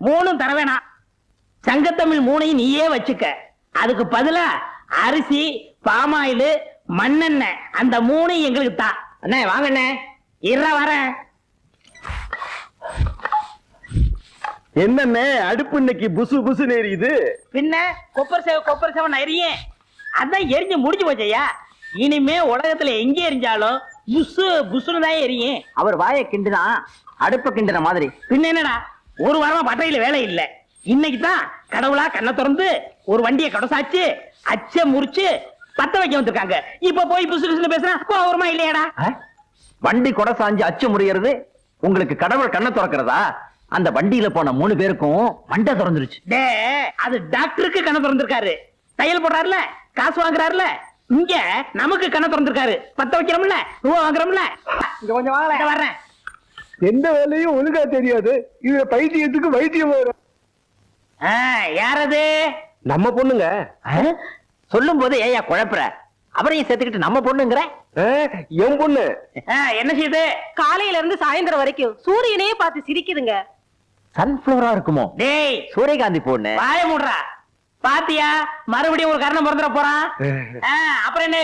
மூணும் தர வேணாம் சங்கத்தமிழ் மூணையும் நீயே வச்சுக்க. அதுக்கு பதிலா அரிசி பாமாயில் மண்ணெண்ணெய் அந்த மூணையும் எங்களுக்கு தா. அண்ணே வாங்க அண்ணே இற வரேன் என்னண்ணே அடுப்பு இன்னைக்கு புசு புசு எரியுது? பின்ன கொப்பர் சேவை கொப்பர் சேவை நிறைய அதான் எரிஞ்சு முடிஞ்சு போச்சையா இனிமே உலகத்துல எங்க எரிஞ்சாலும் புசு புசுன்னு தான் எரியும். அவர் வாயை கிண்டுதான் அடுப்ப கிண்டுற மாதிரி. பின்ன என்னடா? ஒரு வாரமா பட்டையில வேலை இல்ல. இன்னைக்கு தான் கடவுளா கண்ணை திறந்து ஒரு வண்டியை கடசாச்சு அச்ச முறிச்சு பத்த வைக்க வந்திருக்காங்க. இப்ப போய் புசு புசுன்னு பேசுறா கோவரமா இல்லையாடா? வண்டி கொடை சாஞ்சு அச்சு முறியறது உங்களுக்கு கடவுள் கண்ணை திறக்கிறதா? அந்த வண்டியில போன மூணு பேருக்கும் மண்டை திறந்துருச்சு. டே அது டாக்டருக்கு கண்ணை திறந்திருக்காரு. தையல் போடுறாருல காசு வாங்குறாருல இங்க நமக்கு கண்ணை திறந்திருக்காரு. பத்த வைக்கிறோம்ல ரூபா வாங்குறோம்ல. இங்க கொஞ்சம் வாங்கல வர்றேன். எந்த வேலையும் ஒழுங்கா தெரியாது. இது பைத்தியத்துக்கு வைத்தியம் வரும் ஆ, யாரது? நம்ம பொண்ணுங்க. சொல்லும் போது ஏயா குழப்புற. அவரையும் சேர்த்துக்கிட்டு நம்ம பொண்ணுங்கிற? என் பொண்ணு. என்ன செய்யுது? காலையில இருந்து சாயந்தரம் வரைக்கும் சூரியனையே பார்த்து சிரிக்குதுங்க. சன்ஃபிளவரா இருக்குமோ? டேய். சூரியகாந்தி பொண்ணு வாய மூடுறா. பாத்தியா? மறுபடியும் ஒரு கரணம் பிறந்துட போறான். அப்புறம் என்ன?